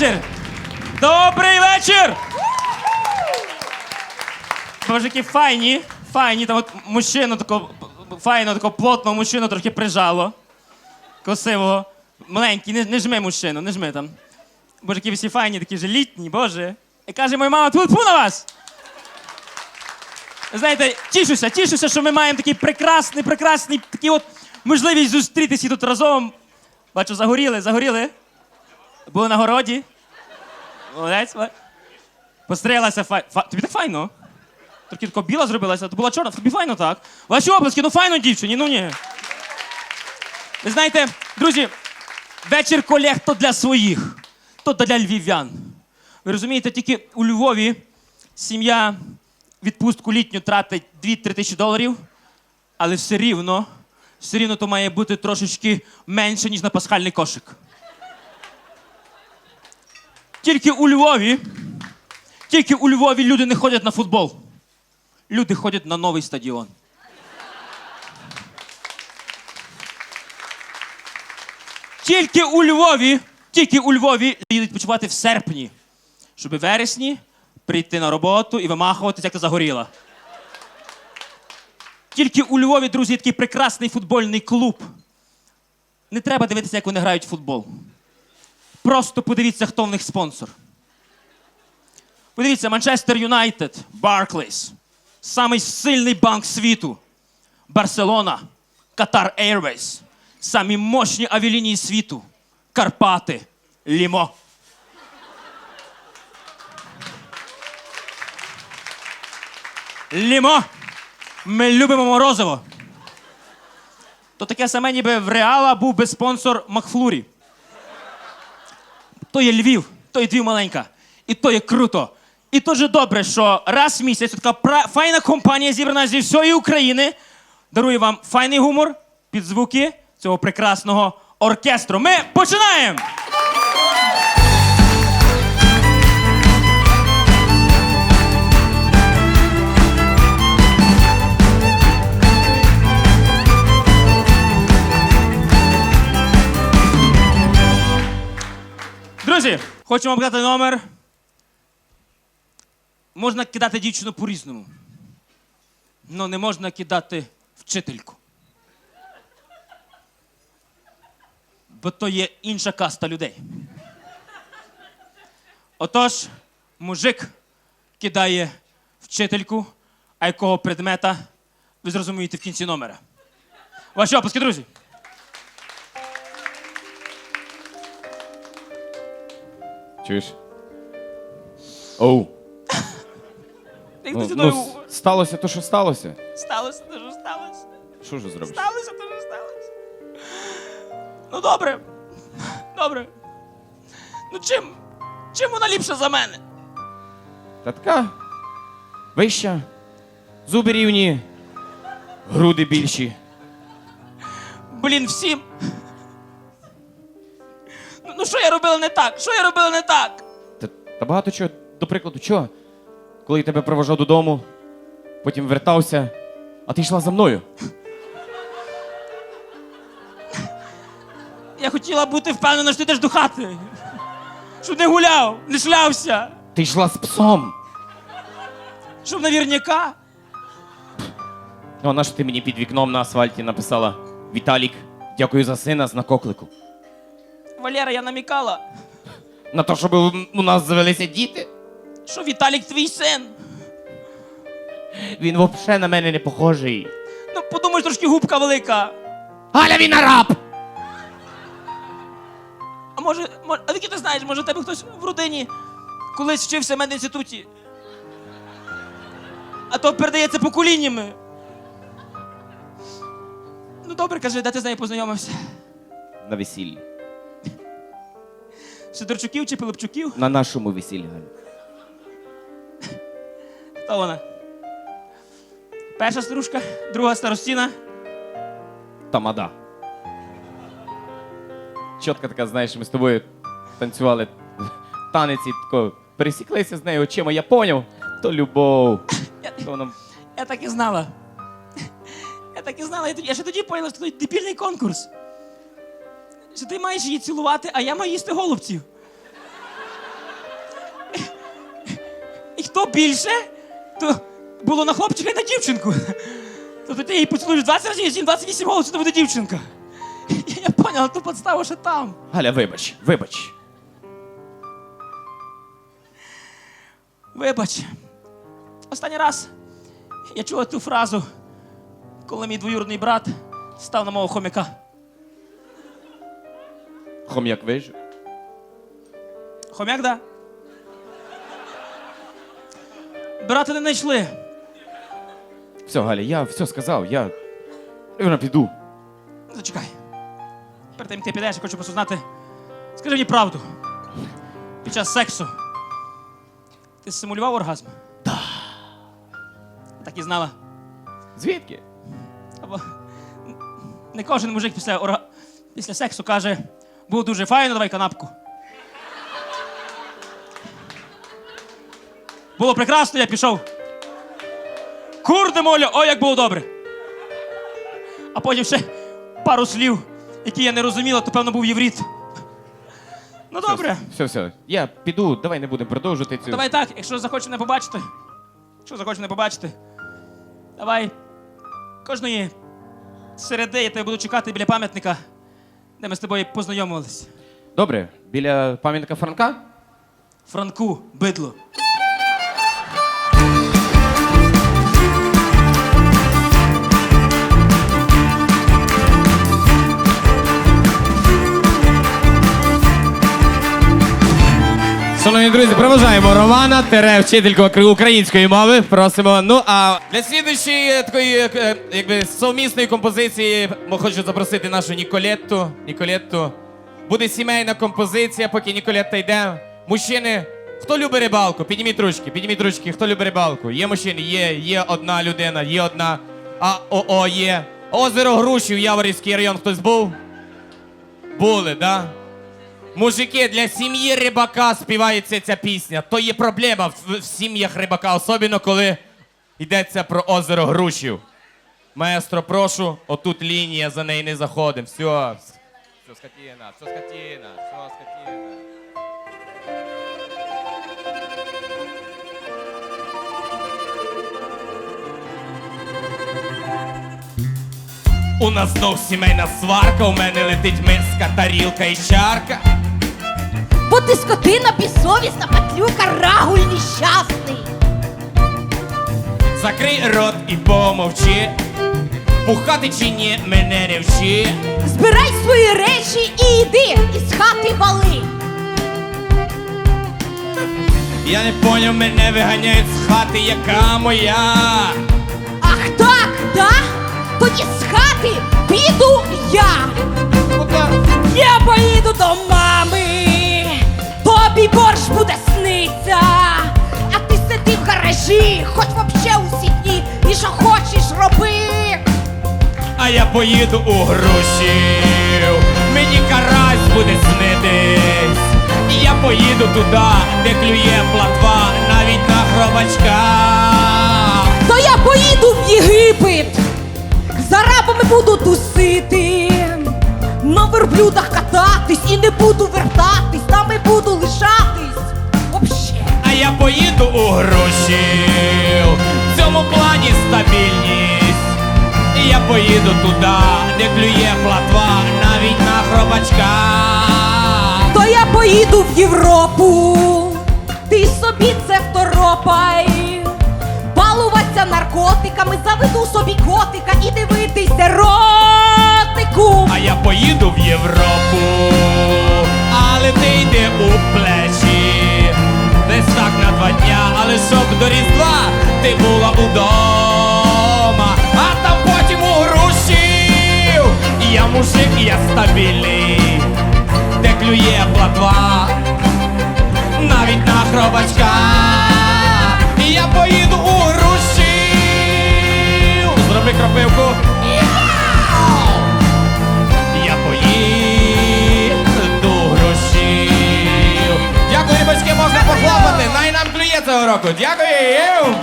вечір! Добрий вечір! Боже, файні, файні, там от мужчину такого, файно, такого плотного мужчину трохи прижало. Красивого. Маленький, не, не жми мужчину, не жми там. Боже, всі файні, такі вже літні, боже. І каже моя мама, тьфу на вас! Знаєте, тішуся, тішуся, що ми маємо такий прекрасний, прекрасний, такий от можливість зустрітися тут разом. Бачу, загоріли, загоріли. Були на городі. Молодець. Пострілася фай... Фа... Тобі так файно? Трохи тако біла зробилася, то була чорна, тобі файно так. Ваші обласки, ну файно, дівчині, ну ні. Ви знаєте, друзі, вечір колег то для своїх, то для львів'ян. Ви розумієте, тільки у Львові сім'я відпустку літню тратить 2-3 тисячі доларів, але все рівно, все рівно то має бути трошечки менше, ніж на пасхальний кошик. Тільки у Львові, тільки у Львові люди не ходять на футбол. Люди ходять на новий стадіон. Тільки у Львові, тільки у Львові їдуть почувати в серпні, щоб у вересні прийти на роботу і вимахуватися, як ти загоріла. Тільки у Львові, друзі, такий прекрасний футбольний клуб. Не треба дивитися, як вони грають в футбол. Просто подивіться, хто в них спонсор. Подивіться, Манчестер Юнайтед, Барклейс, самий сильний банк світу. Барселона, Катар Airways, самі мощні авіалінії світу. Карпати, Лімо. Лімо. Ми любимо морозиво. То таке саме, ніби в Реала був би спонсор Макфлурі. То є Львів, то є Львів маленька. І то є круто. І дуже добре, що раз в місяць така файна компанія, зібрана зі всієї України, дарує вам файний гумор під звуки цього прекрасного оркестру. Ми починаємо! Друзі, хочу вам номер. Можна кидати дівчину по-різному. але не можна кидати вчительку. Бо то є інша каста людей. Отож, мужик кидає вчительку, а якого предмета ви зрозумієте в кінці номера. Ваші опуски, друзі. Чуєш? Оу. Як Ну, зі ну, мною сталося то, що сталося. сталося, те, що сталося. Що ж зробиш? Сталося, те, що сталося. Ну, добре. Добре. Ну чим? Чим вона ліпша за мене? Та така. Вища. Зуби рівні. Груди більші. Блін, всім. Що я робила не так? Що я робила не так? Та, та багато чого. До прикладу, чого? Коли я тебе провожав додому, потім вертався, а ти йшла за мною. Я хотіла бути впевнена, що ти йдеш до хати. Щоб не гуляв, не шлявся. Ти йшла з псом. Щоб навірняка. Ну, а на що ти мені під вікном на асфальті написала Віталік, дякую за сина, знак оклику. Валера, я намікала. На те, щоб у нас завелися діти? Що Віталік твій син? Він взагалі на мене не похожий. Ну, подумай, трошки губка велика. Галя, він араб! А може, може, а які ти знаєш, може, тебе хтось в родині колись вчився в медінституті? А то передається поколіннями. Ну добре, кажи, де ти з нею познайомився? На весіллі. Сидорчуків чи Пилипчуків? На нашому весіллі. Хто вона? Перша старушка, друга старостіна. Тамада. Чітка така, знаєш, ми з тобою танцювали танець і тако пересіклися з нею очима, я поняв, то любов. Я, То вона... я так і знала. Я так і знала. Я, я ще тоді поняла, що це дебільний конкурс. Що ти маєш її цілувати, а я маю їсти голубців. І хто більше, то було на хлопчика і на дівчинку. Тобто ти її поцілуєш 20 разів, з'їм 28 голубців, то буде дівчинка. Я поняла, ту подставу ще там. Галя, вибач, вибач. Вибач. Останній раз я чула ту фразу, коли мій двоюродний брат став на мого хомяка. Хом'як вижив. Хомяк, да? Брата не знайшли. Все, Галя, я все сказав, я. Я піду. Зачекай. Перед тим, як ти підеш, я хочу просто знати. Скажи мені правду. Під час сексу. Ти симулював оргазм? Так. Так і знала. Звідки? Або не кожен мужик після, орга... після сексу каже, було дуже файно, давай канапку. Було прекрасно, я пішов. Курде молю, ой, як було добре. А потім ще пару слів, які я не розуміла, то певно був євріт. Ну добре, Все, все. Я піду, давай не будемо продовжувати цю. давай так, якщо захочеш мене побачити, якщо захочеш мене побачити, давай кожної середи я тебе буду чекати біля пам'ятника, де ми з тобою познайомились. Добре, біля пам'ятника Франка? Франку, бидло. Шановні друзі, проважаємо Романа, тере вчительку української мови. Просимо. Ну а для слідуючої такої е, якби совмісної композиції хочу запросити нашу Ніколетту. Ніколетту. Буде сімейна композиція, поки Ніколетта йде. Мужчини, хто любить рибалку? Підніміть ручки, підніміть ручки, хто любить рибалку? Є мужчини, є, є одна людина, є одна. А ОО є. Озеро Грушів, Яворівський район, хтось був? Були, да? Мужики, для сім'ї рибака співається ця пісня. То є проблема в, в сім'ях рибака, особливо коли йдеться про озеро Грушів. Маестро, прошу, отут лінія, за неї не заходимо. Все. Все, скотина, все, скотина, все, скотина. У нас знов сімейна сварка, у мене летить миска, тарілка і чарка. Ти скотина безсовісна, патлюка, рагуль нещасний. Закрий рот і помовчи. Пухати чи ні, мене не вчи. Збирай свої речі і йди із хати вали. Я не поняв, мене виганяють з хати, яка моя. Ах так, да? Тоді з хати піду я. Я поїду до мами, тобі борщ буде сниться, а ти сиди в гаражі, хоч вообще усі дні, і що хочеш роби. А я поїду у грушів. Мені карась буде снитись. І я поїду туди, де клює платва, навіть на хробачках. То я поїду в Єгипет, за рабами буду тусити, на верблюдах кататись і не буду вертатись, там і буду лишатись. Вообще. А я поїду у Грушів. В цьому плані стабільність. І я поїду туди, де клює платва, навіть на хробачках. То я поїду в Європу, ти собі це второпай. Балуватися наркотиками, заведу собі котика і дивитись еротику. А я поїду в Європу, але ти йди у плечі. Десь так на два дня, але щоб до Різдва ти була удома, а там потім у грушів. Я мужик, і я стабільний, де клює платва, навіть на хробачках. І я поїду у грушів. Зроби кропивку. 2014 року. Дякую!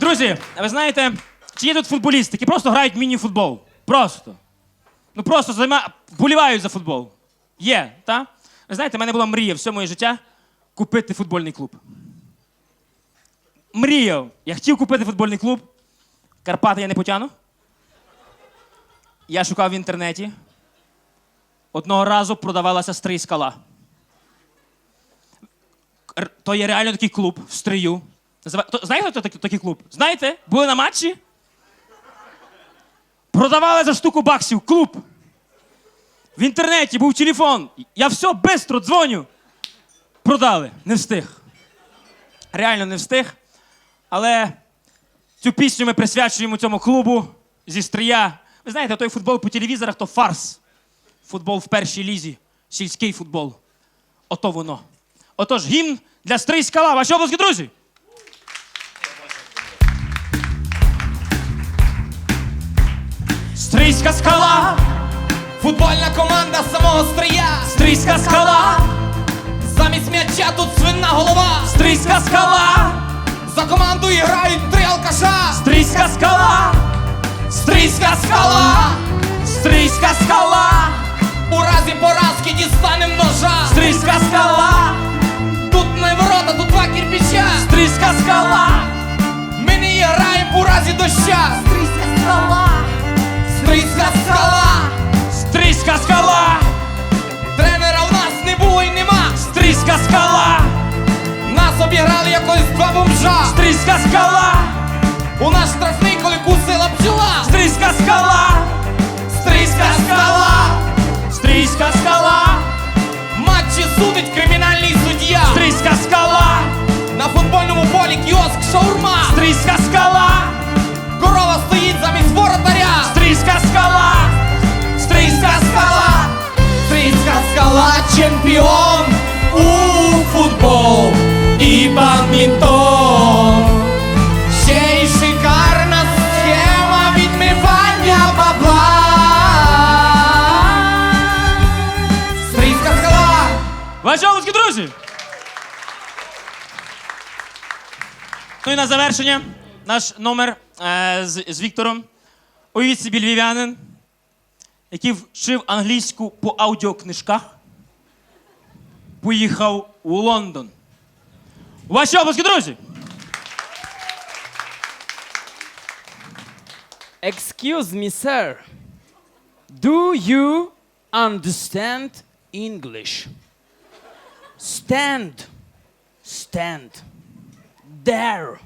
Друзі, ви знаєте, чи є тут футболісти, які просто грають міні-футбол. Просто. Ну просто займа... болівають за футбол. Є, так? Ви знаєте, в мене була мрія все моє життя купити футбольний клуб. Мріяв. Я хотів купити футбольний клуб. Карпати я не потягну. Я шукав в інтернеті. Одного разу продавалася стрий скала. То є реально такий клуб в стрию. Знаєте, хто такий, клуб? Знаєте? Були на матчі? Продавали за штуку баксів клуб. В інтернеті був телефон. Я все бистро дзвоню. Продали. Не встиг. Реально не встиг. Але цю пісню ми присвячуємо цьому клубу зі стрия. Ви знаєте, той футбол по телевізорах то фарс. Футбол в першій лізі, сільський футбол. Ото воно. Отож, гімн для стрий скала. Ваші обласки, друзі! Стрийська скала, Футбольна команда самого стрия. стрийська скала, Замість м'яча тут свинна голова. стрийська скала, За команду грають три алкаша. стрийська скала, стрийська скала, стрийська скала, У разі поразки дістанем ножа. стрийська скала, Тут не ворота, тут два кирпича. стрийська скала, Ми не граємо у разі доща. Стрийська скала, Стрийська скала. стрийська скала, Тренера в нас не було і нема. стрийська скала, Нас обіграли якось два бомжа. стрийська скала, У нас штрафний, коли кусила бджола. стрийська скала, Стрийська скала. стрийська скала, Матчі судить кримінальний суддя. стрийська скала, На футбольному полі кіоск шаурма. стрийська скала, Корова стоїть замість воротаря. стрийська скала, стрийська скала. Стрийська скала чемпіон у футбол І бадмінтон. Ще й шикарна схема відмивання бабла. Стрийська скала. Обласки, друзі! Ну і на завершення наш номер е, з, з Віктором. Уявіть собі львів'янин, який вчив англійську по аудіокнижках, поїхав у Лондон. Ваші обласки, друзі! Excuse me, sir. Do you understand English? Stand. Stand. There.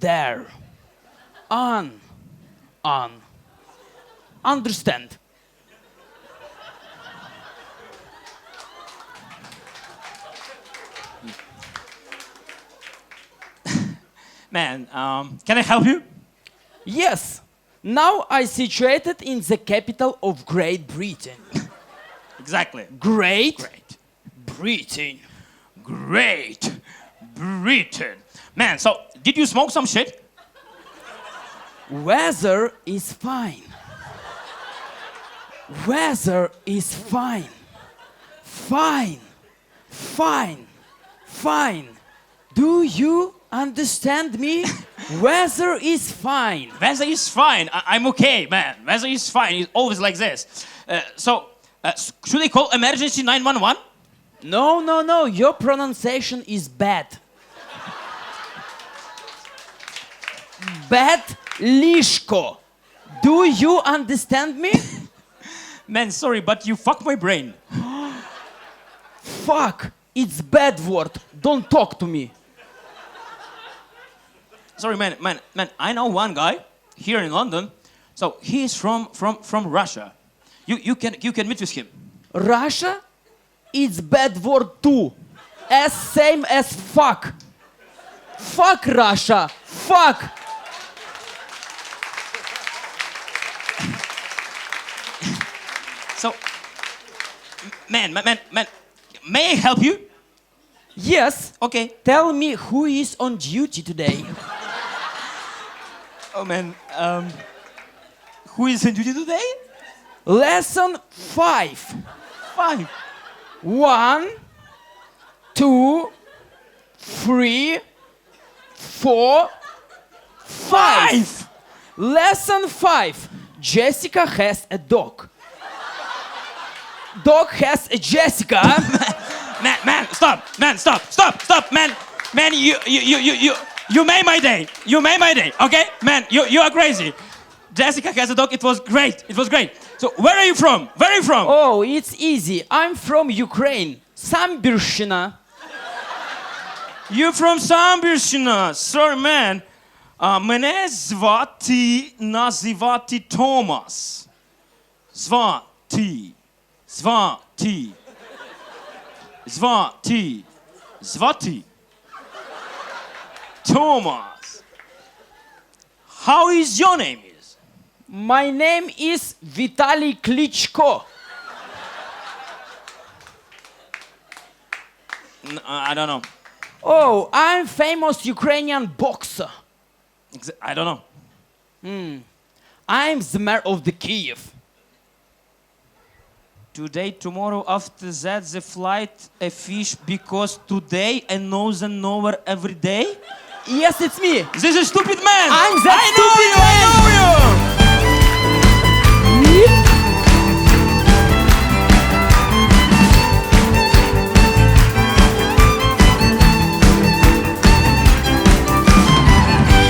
There. On. On. Understand. Man, um, can I help you? Yes. Now I situated in the capital of Great Britain. Exactly. Great, Great. Britain. Great Britain. Man, so did you smoke some shit? Weather is fine. Weather is fine. Fine. Fine. Fine. Do you understand me? Weather is fine. Weather is fine. I- am okay, man. Weather is fine. It's always like this. Uh, so, uh, should I call emergency 911? No, no, no. Your pronunciation is bad. bad lishko. Do you understand me? man, sorry, but you fuck my brain. fuck. It's bad word. Don't talk to me. Sorry, man, man, man. I know one guy here in London. So he's from from from Russia. You you can you can meet with him. Russia, it's bad word too. As same as fuck. Fuck Russia. Fuck. So, man, man, man, man. May I help you? Yes. Okay. Tell me who is on duty today. Oh man. Um, who is in duty today? Lesson five. Five. One, two, three, four, five. Five. Lesson five. Jessica has a dog. Dog has a Jessica. Man, man, stop, man, stop, stop, stop, man, man, you, you, you, you, you, you made my day. You made my day. Okay, man, you, you are crazy. Jessica has a dog. It was great. It was great. So, where are you from? Where are you from? oh, it's easy. I'm from Ukraine. Самбірщина. You from Самбірщина. Sorry, man. А, мене звати, називати Томас. Звати, звати, звати, звати. Thomas. How is your name is? My name is Vitaly Klitschko. N- uh, I don't know. Oh, I'm famous Ukrainian boxer. Exa- I don't know. Hmm. I'm the mayor of the Kiev. Today, tomorrow, after that, the flight a fish because today and knows and over every day. Yes, it's me. This is stupid man. I'm that I know stupid you, I know you.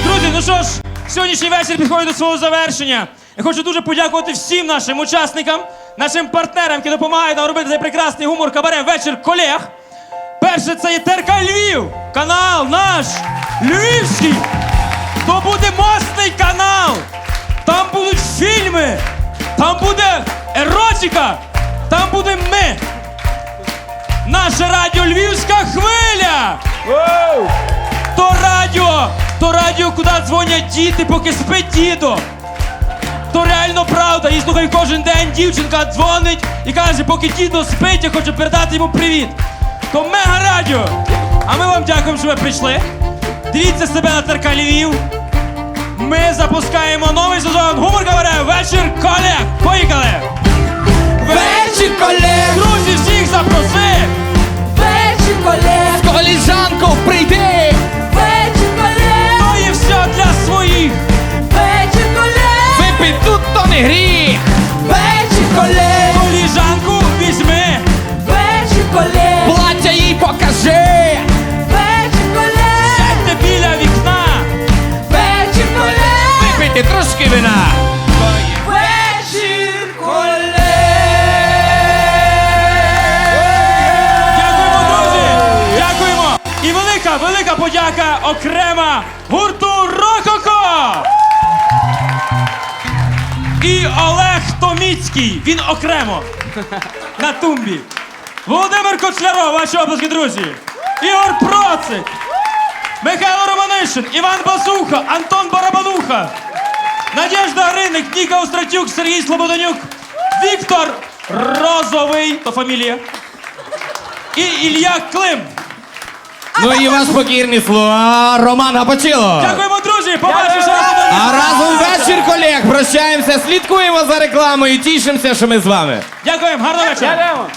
Друзі, ну що ж, сьогоднішній вечір підходить до свого завершення. Я хочу дуже подякувати всім нашим учасникам, нашим партнерам, які допомагають нам робити цей прекрасний гумор кабаре вечір колег. Перше, це є ТРК Львів, канал наш Львівський. То буде мостний канал. Там будуть фільми, там буде еротика, там буде ми. Наше радіо Львівська хвиля. То радіо, то радіо, куди дзвонять діти, поки спить дідо. То реально правда. І слухай, кожен день дівчинка дзвонить і каже, поки дідо спить, я хочу передати йому привіт. То мега радіо. А ми вам дякуємо, що ви прийшли. Дивіться себе на ТРК Львів. Ми запускаємо новий сезон Гумор Каваре. Вечір колег. Поїхали! Вечір колег! Друзі, всіх запроси! Вечір колег, З прийди! вечір колег, То є все для своїх! вечір колег, Випий тут то не гріх! вечір колег, Випийте трошки вина! вечір Дякуємо, друзі! Дякуємо! І велика, велика подяка окрема гурту Рококо! І Олег Томіцький. Він окремо. На тумбі. Володимир Кочляров, ваші обласки, друзі. Ігор Процик. Михайло Романишин, Іван Басуха, Антон Барабануха. Надежда Гриник, Ніка Остратюк, Сергій Слободонюк, Віктор Розовий, то фамілія. І Ілля Клим. Ну і ваш покірний слуга Роман Гапачило! Дякуємо, друзі! Побачимося! А разом вечір колег прощаємося, слідкуємо за рекламою, тішимося, що ми з вами. Дякуємо, гарного вечора! Дякуємо.